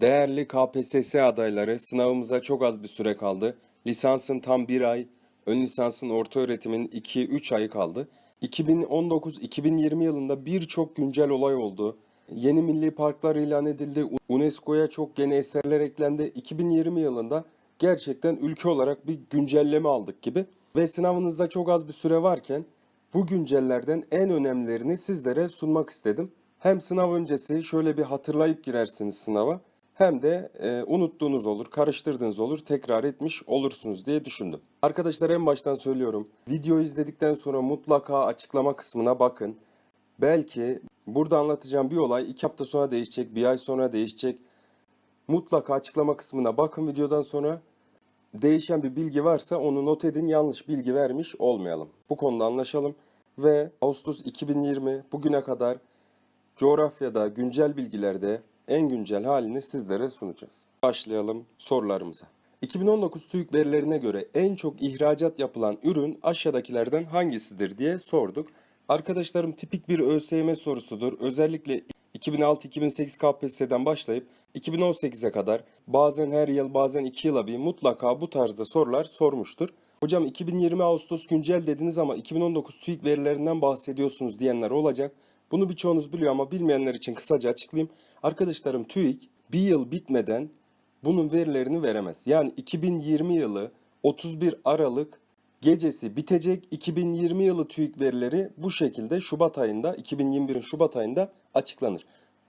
Değerli KPSS adayları, sınavımıza çok az bir süre kaldı. Lisansın tam bir ay, ön lisansın orta öğretimin 2-3 ayı kaldı. 2019-2020 yılında birçok güncel olay oldu. Yeni milli parklar ilan edildi. UNESCO'ya çok yeni eserler eklendi. 2020 yılında gerçekten ülke olarak bir güncelleme aldık gibi. Ve sınavınızda çok az bir süre varken bu güncellerden en önemlilerini sizlere sunmak istedim. Hem sınav öncesi şöyle bir hatırlayıp girersiniz sınava hem de e, unuttuğunuz olur, karıştırdığınız olur, tekrar etmiş olursunuz diye düşündüm. Arkadaşlar en baştan söylüyorum. Videoyu izledikten sonra mutlaka açıklama kısmına bakın. Belki burada anlatacağım bir olay iki hafta sonra değişecek, bir ay sonra değişecek. Mutlaka açıklama kısmına bakın videodan sonra. Değişen bir bilgi varsa onu not edin yanlış bilgi vermiş olmayalım. Bu konuda anlaşalım ve Ağustos 2020 bugüne kadar coğrafyada güncel bilgilerde en güncel halini sizlere sunacağız. Başlayalım sorularımıza. 2019 TÜİK verilerine göre en çok ihracat yapılan ürün aşağıdakilerden hangisidir diye sorduk. Arkadaşlarım tipik bir ÖSYM sorusudur. Özellikle 2006-2008 KPSS'den başlayıp 2018'e kadar bazen her yıl bazen 2 yıla bir mutlaka bu tarzda sorular sormuştur. Hocam 2020 Ağustos güncel dediniz ama 2019 TÜİK verilerinden bahsediyorsunuz diyenler olacak. Bunu birçoğunuz biliyor ama bilmeyenler için kısaca açıklayayım. Arkadaşlarım TÜİK bir yıl bitmeden bunun verilerini veremez. Yani 2020 yılı 31 Aralık gecesi bitecek 2020 yılı TÜİK verileri bu şekilde Şubat ayında 2021'in Şubat ayında açıklanır.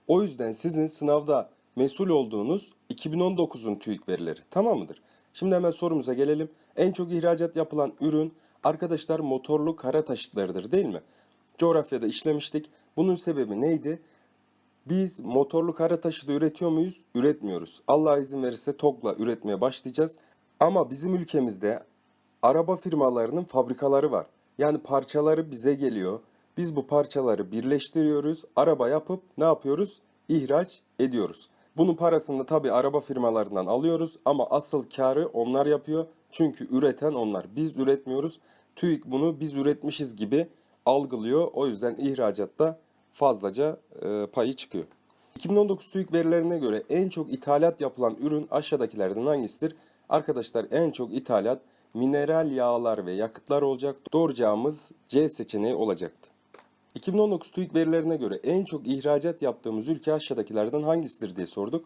O yüzden sizin sınavda mesul olduğunuz 2019'un TÜİK verileri tamam mıdır? Şimdi hemen sorumuza gelelim. En çok ihracat yapılan ürün arkadaşlar motorlu kara taşıtlarıdır değil mi? Coğrafyada işlemiştik. Bunun sebebi neydi? Biz motorlu kara taşıtı üretiyor muyuz? Üretmiyoruz. Allah izin verirse TOG'la üretmeye başlayacağız. Ama bizim ülkemizde araba firmalarının fabrikaları var. Yani parçaları bize geliyor. Biz bu parçaları birleştiriyoruz. Araba yapıp ne yapıyoruz? İhraç ediyoruz. Bunun parasını tabi araba firmalarından alıyoruz ama asıl karı onlar yapıyor. Çünkü üreten onlar. Biz üretmiyoruz. TÜİK bunu biz üretmişiz gibi algılıyor. O yüzden ihracatta fazlaca e, payı çıkıyor. 2019 TÜİK verilerine göre en çok ithalat yapılan ürün aşağıdakilerden hangisidir? Arkadaşlar en çok ithalat mineral yağlar ve yakıtlar olacak. Doğru cevabımız C seçeneği olacaktı. 2019 TÜİK verilerine göre en çok ihracat yaptığımız ülke aşağıdakilerden hangisidir diye sorduk.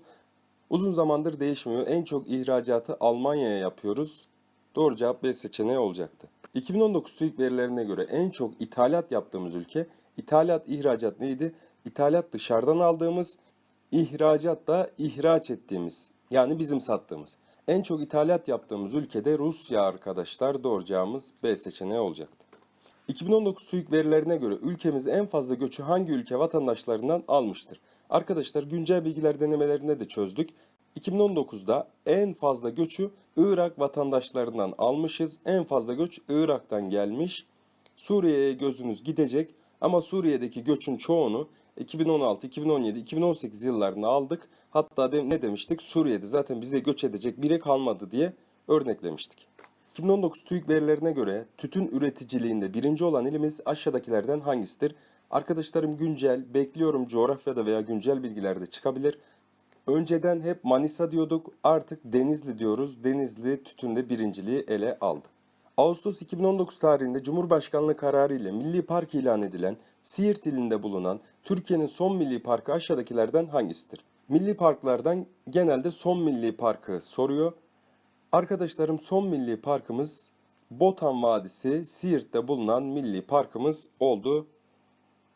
Uzun zamandır değişmiyor. En çok ihracatı Almanya'ya yapıyoruz. Doğru cevap B seçeneği olacaktı. 2019 TÜİK verilerine göre en çok ithalat yaptığımız ülke, ithalat, ihracat neydi? İthalat dışarıdan aldığımız, ihracat da ihraç ettiğimiz, yani bizim sattığımız. En çok ithalat yaptığımız ülkede Rusya arkadaşlar. Doğru cevabımız B seçeneği olacaktı. 2019 TÜİK verilerine göre ülkemiz en fazla göçü hangi ülke vatandaşlarından almıştır? Arkadaşlar güncel bilgiler denemelerinde de çözdük. 2019'da en fazla göçü Irak vatandaşlarından almışız. En fazla göç Irak'tan gelmiş. Suriye'ye gözünüz gidecek ama Suriye'deki göçün çoğunu 2016, 2017, 2018 yıllarında aldık. Hatta de, ne demiştik? Suriye'de zaten bize göç edecek biri kalmadı diye örneklemiştik. 2019 TÜİK verilerine göre tütün üreticiliğinde birinci olan ilimiz aşağıdakilerden hangisidir? Arkadaşlarım güncel, bekliyorum coğrafyada veya güncel bilgilerde çıkabilir. Önceden hep Manisa diyorduk, artık Denizli diyoruz. Denizli tütünde birinciliği ele aldı. Ağustos 2019 tarihinde Cumhurbaşkanlığı kararı ile Milli Park ilan edilen Siirt ilinde bulunan Türkiye'nin son milli parkı aşağıdakilerden hangisidir? Milli parklardan genelde son milli parkı soruyor. Arkadaşlarım son milli parkımız Botan Vadisi Siirt'te bulunan milli parkımız oldu.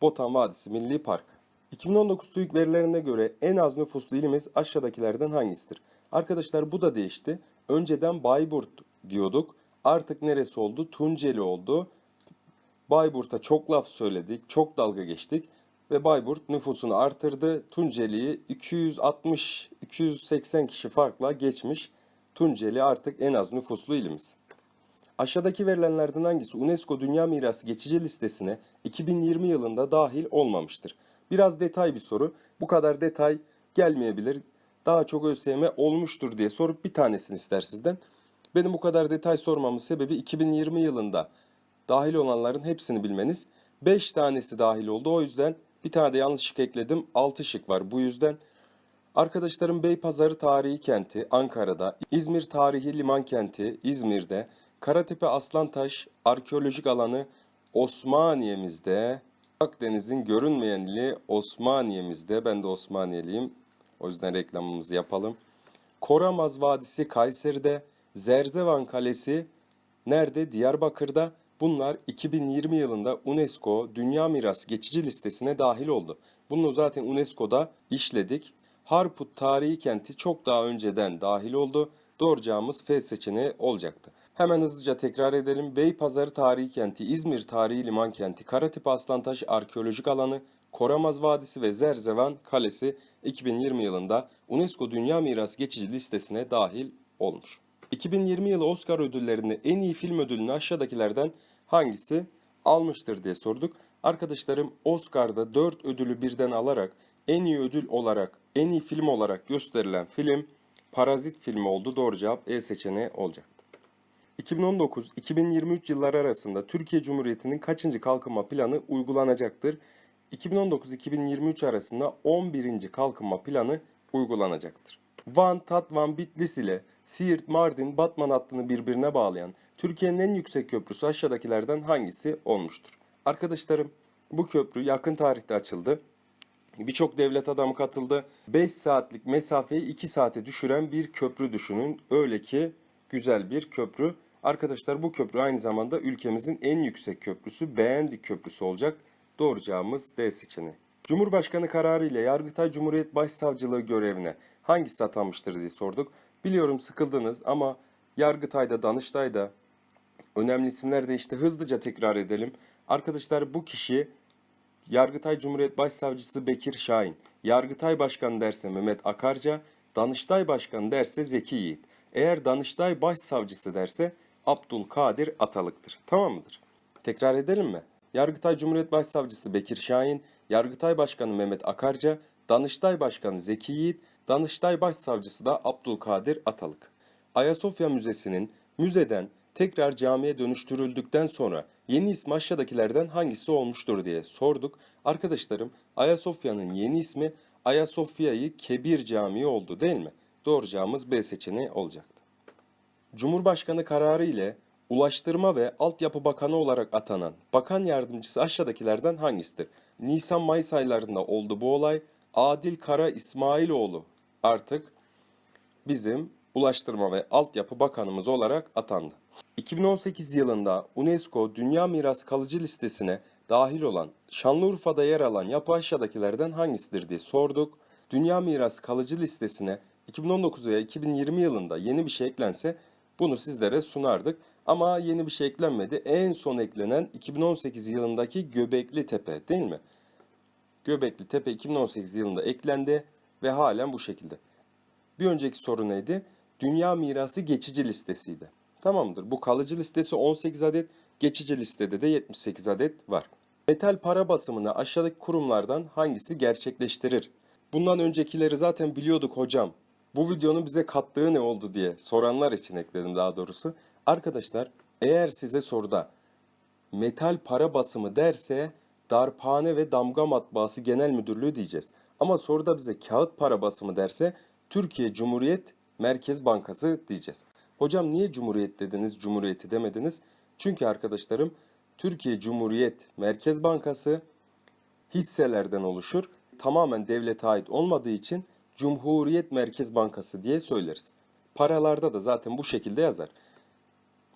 Botan Vadisi Milli Park. 2019 TÜİK verilerine göre en az nüfuslu ilimiz aşağıdakilerden hangisidir? Arkadaşlar bu da değişti. Önceden Bayburt diyorduk. Artık neresi oldu? Tunceli oldu. Bayburt'a çok laf söyledik, çok dalga geçtik ve Bayburt nüfusunu artırdı. Tunceli'yi 260-280 kişi farkla geçmiş. Tunceli artık en az nüfuslu ilimiz. Aşağıdaki verilenlerden hangisi UNESCO Dünya Mirası geçici listesine 2020 yılında dahil olmamıştır? Biraz detay bir soru. Bu kadar detay gelmeyebilir. Daha çok ÖSYM olmuştur diye sorup bir tanesini ister sizden. Benim bu kadar detay sormamın sebebi 2020 yılında dahil olanların hepsini bilmeniz. 5 tanesi dahil oldu. O yüzden bir tane de yanlış şık ekledim. 6 şık var. Bu yüzden Arkadaşlarım Beypazarı Tarihi Kenti Ankara'da, İzmir Tarihi Liman Kenti İzmir'de, Karatepe Aslantaş Arkeolojik Alanı Osmaniye'mizde, Akdeniz'in görünmeyen ili Osmaniye'mizde, ben de Osmaniyeliyim. O yüzden reklamımızı yapalım. Koramaz Vadisi Kayseri'de, Zerzevan Kalesi nerede? Diyarbakır'da. Bunlar 2020 yılında UNESCO Dünya Miras Geçici Listesi'ne dahil oldu. Bunu zaten UNESCO'da işledik. Harput Tarihi Kenti çok daha önceden dahil oldu. Doğru cevabımız F seçeneği olacaktı. Hemen hızlıca tekrar edelim. Beypazarı Tarihi Kenti, İzmir Tarihi Liman Kenti, Karatepe Aslantaş Arkeolojik Alanı, Koramaz Vadisi ve Zerzevan Kalesi 2020 yılında UNESCO Dünya Miras Geçici Listesi'ne dahil olmuş. 2020 yılı Oscar ödüllerinde en iyi film ödülünü aşağıdakilerden hangisi almıştır diye sorduk. Arkadaşlarım Oscar'da 4 ödülü birden alarak en iyi ödül olarak, en iyi film olarak gösterilen film Parazit filmi oldu. Doğru cevap E seçeneği olacaktı. 2019-2023 yılları arasında Türkiye Cumhuriyeti'nin kaçıncı kalkınma planı uygulanacaktır? 2019-2023 arasında 11. kalkınma planı uygulanacaktır. Van, Tatvan, Bitlis ile Siirt, Mardin, Batman hattını birbirine bağlayan Türkiye'nin en yüksek köprüsü aşağıdakilerden hangisi olmuştur? Arkadaşlarım bu köprü yakın tarihte açıldı. Birçok devlet adamı katıldı. 5 saatlik mesafeyi 2 saate düşüren bir köprü düşünün. Öyle ki güzel bir köprü. Arkadaşlar bu köprü aynı zamanda ülkemizin en yüksek köprüsü Beğendik Köprüsü olacak. Doğru D seçeneği. Cumhurbaşkanı kararı ile Yargıtay Cumhuriyet Başsavcılığı görevine hangisi atanmıştır diye sorduk. Biliyorum sıkıldınız ama Yargıtay'da, Danıştay'da önemli isimler de işte hızlıca tekrar edelim. Arkadaşlar bu kişi Yargıtay Cumhuriyet Başsavcısı Bekir Şahin, Yargıtay Başkanı derse Mehmet Akarca, Danıştay Başkanı derse Zeki Yiğit. Eğer Danıştay Başsavcısı derse Abdülkadir Atalık'tır. Tamam mıdır? Tekrar edelim mi? Yargıtay Cumhuriyet Başsavcısı Bekir Şahin, Yargıtay Başkanı Mehmet Akarca, Danıştay Başkanı Zeki Yiğit, Danıştay Başsavcısı da Abdülkadir Atalık. Ayasofya Müzesi'nin müzeden tekrar camiye dönüştürüldükten sonra yeni ismi aşağıdakilerden hangisi olmuştur diye sorduk. Arkadaşlarım Ayasofya'nın yeni ismi Ayasofya'yı Kebir Camii oldu değil mi? Doğru cevabımız B seçeneği olacaktı. Cumhurbaşkanı kararı ile Ulaştırma ve Altyapı Bakanı olarak atanan bakan yardımcısı aşağıdakilerden hangisidir? Nisan-Mayıs aylarında oldu bu olay. Adil Kara İsmailoğlu artık bizim Ulaştırma ve Altyapı Bakanımız olarak atandı. 2018 yılında UNESCO Dünya Miras Kalıcı Listesi'ne dahil olan Şanlıurfa'da yer alan yapı aşağıdakilerden hangisidir diye sorduk. Dünya Miras Kalıcı Listesi'ne 2019 veya 2020 yılında yeni bir şey eklense bunu sizlere sunardık. Ama yeni bir şey eklenmedi. En son eklenen 2018 yılındaki Göbekli Tepe değil mi? Göbekli Tepe 2018 yılında eklendi ve halen bu şekilde. Bir önceki soru neydi? Dünya mirası geçici listesiydi. Tamamdır. Bu kalıcı listesi 18 adet, geçici listede de 78 adet var. Metal para basımını aşağıdaki kurumlardan hangisi gerçekleştirir? Bundan öncekileri zaten biliyorduk hocam. Bu videonun bize kattığı ne oldu diye soranlar için ekledim daha doğrusu. Arkadaşlar eğer size soruda metal para basımı derse Darphane ve Damga Matbaası Genel Müdürlüğü diyeceğiz. Ama soruda bize kağıt para basımı derse Türkiye Cumhuriyet Merkez Bankası diyeceğiz. Hocam niye Cumhuriyet dediniz, Cumhuriyeti demediniz? Çünkü arkadaşlarım Türkiye Cumhuriyet Merkez Bankası hisselerden oluşur. Tamamen devlete ait olmadığı için Cumhuriyet Merkez Bankası diye söyleriz. Paralarda da zaten bu şekilde yazar.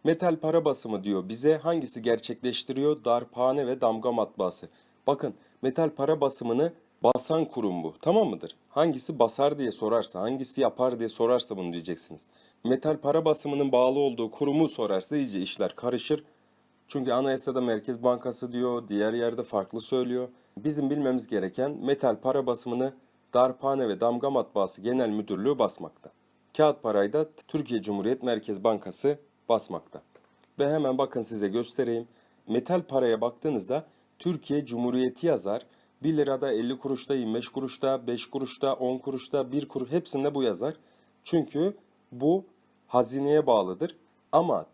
Metal para basımı diyor bize hangisi gerçekleştiriyor? Darphane ve damga matbaası. Bakın metal para basımını basan kurum bu. Tamam mıdır? Hangisi basar diye sorarsa, hangisi yapar diye sorarsa bunu diyeceksiniz. Metal para basımının bağlı olduğu kurumu sorarsa iyice işler karışır. Çünkü anayasada Merkez Bankası diyor, diğer yerde farklı söylüyor. Bizim bilmemiz gereken metal para basımını Darphane ve Damga Matbaası Genel Müdürlüğü basmakta. Kağıt parayı da Türkiye Cumhuriyet Merkez Bankası basmakta. Ve hemen bakın size göstereyim. Metal paraya baktığınızda Türkiye Cumhuriyeti yazar. 1 lirada 50 kuruşta, 25 kuruşta, 5 kuruşta, 10 kuruşta, 1 kuruş hepsinde bu yazar. Çünkü bu hazineye bağlıdır. Ama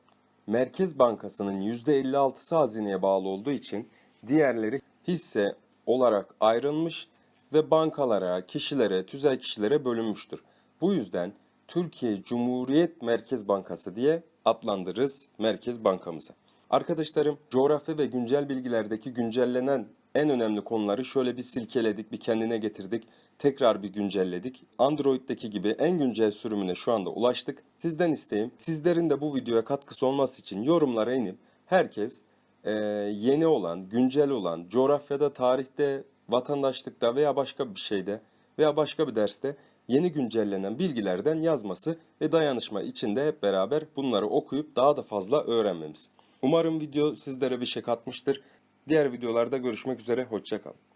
Merkez Bankası'nın %56'sı hazineye bağlı olduğu için diğerleri hisse olarak ayrılmış ve bankalara, kişilere, tüzel kişilere bölünmüştür. Bu yüzden Türkiye Cumhuriyet Merkez Bankası diye adlandırırız Merkez Bankamıza. Arkadaşlarım coğrafya ve güncel bilgilerdeki güncellenen en önemli konuları şöyle bir silkeledik, bir kendine getirdik. Tekrar bir güncelledik. Android'deki gibi en güncel sürümüne şu anda ulaştık. Sizden isteğim sizlerin de bu videoya katkısı olması için yorumlara inip herkes e, yeni olan, güncel olan, coğrafyada, tarihte, vatandaşlıkta veya başka bir şeyde veya başka bir derste yeni güncellenen bilgilerden yazması ve dayanışma içinde hep beraber bunları okuyup daha da fazla öğrenmemiz. Umarım video sizlere bir şey katmıştır. Diğer videolarda görüşmek üzere, hoşçakalın.